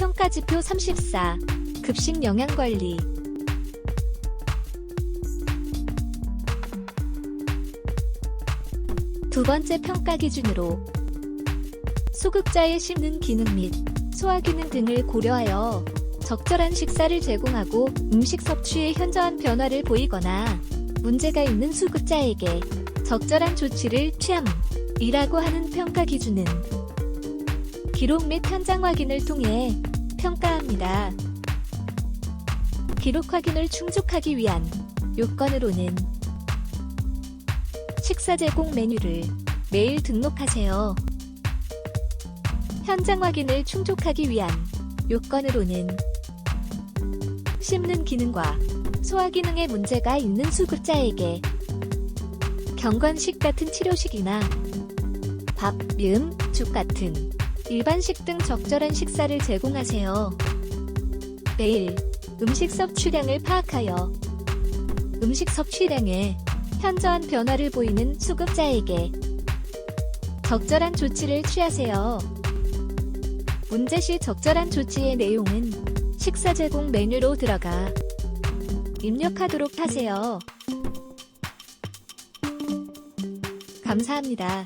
평가지표 34. 급식 영양관리. 두 번째 평가 기준으로 소극자의 씹는 기능 및 소화 기능 등을 고려하여 적절한 식사를 제공하고 음식 섭취에 현저한 변화를 보이거나 문제가 있는 수급자에게 적절한 조치를 취함이라고 하는 평가 기준은 기록 및 현장 확인을 통해 평가합니다. 기록 확인을 충족하기 위한 요건으로는 식사 제공 메뉴를 매일 등록하세요. 현장 확인을 충족하기 위한 요건으로는 씹는 기능과 소화 기능에 문제가 있는 수급자에게 경관식 같은 치료식이나 밥, 미음, 죽 같은 일반식 등 적절한 식사를 제공하세요. 매일 음식 섭취량을 파악하여 음식 섭취량에 현저한 변화를 보이는 수급자에게 적절한 조치를 취하세요. 문제 시 적절한 조치의 내용은 식사 제공 메뉴로 들어가 입력하도록 하세요. 감사합니다.